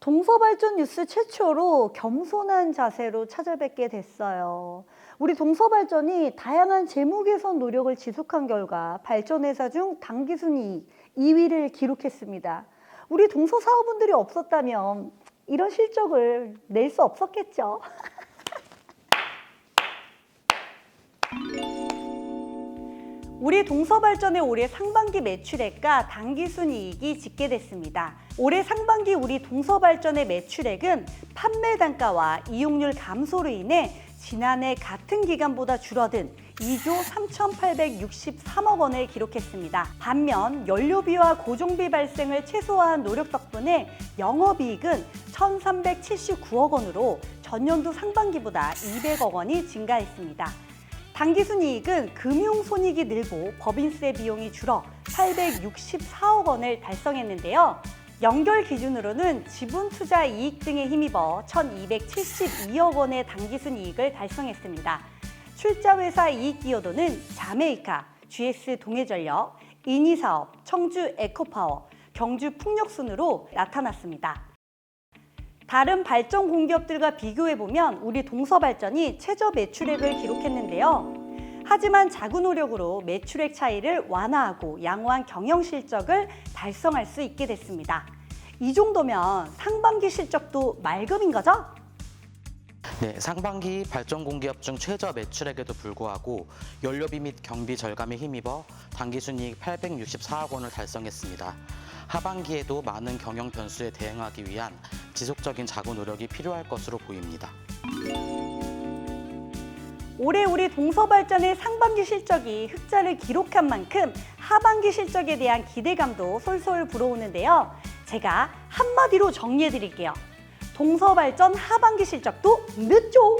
동서발전 뉴스 최초로 겸손한 자세로 찾아뵙게 됐어요. 우리 동서발전이 다양한 재무 개선 노력을 지속한 결과 발전회사 중 당기순이익 2위를 기록했습니다. 우리 동서 사업분들이 없었다면 이런 실적을 낼 수 없었겠죠. 우리 동서발전의 올해 상반기 매출액과 당기순이익이 집계됐습니다. 올해 상반기 우리 동서발전의 매출액은 판매 단가와 이용률 감소로 인해 지난해 같은 기간보다 줄어든 2조 3,863억 원을 기록했습니다. 반면 연료비와 고정비 발생을 최소화한 노력 덕분에 영업이익은 1,379억 원으로 전년도 상반기보다 200억 원이 증가했습니다. 당기순이익은 금융손익이 늘고 법인세 비용이 줄어 864억 원을 달성했는데요. 연결 기준으로는 지분 투자 이익 등에 힘입어 1,272억 원의 당기순 이익을 달성했습니다. 출자회사 이익 기여도는 자메이카, GS 동해전력, 인이사업, 청주 에코파워, 경주 풍력 순으로 나타났습니다. 다른 발전 공기업들과 비교해 보면 우리 동서발전이 최저 매출액을 기록했는데요. 하지만 자구 노력으로 매출액 차이를 완화하고 양호한 경영 실적을 달성할 수 있게 됐습니다. 이 정도면 상반기 실적도 맑음인 거죠? 네, 상반기 발전 공기업 중 최저 매출액에도 불구하고 연료비 및 경비 절감에 힘입어 당기순이익 864억 원을 달성했습니다. 하반기에도 많은 경영 변수에 대응하기 위한 지속적인 자구 노력이 필요할 것으로 보입니다. 올해 우리 동서발전의 상반기 실적이 흑자를 기록한 만큼 하반기 실적에 대한 기대감도 솔솔 불어오는데요. 제가 한마디로 정리해 드릴게요. 동서발전 하반기 실적도 늦죠.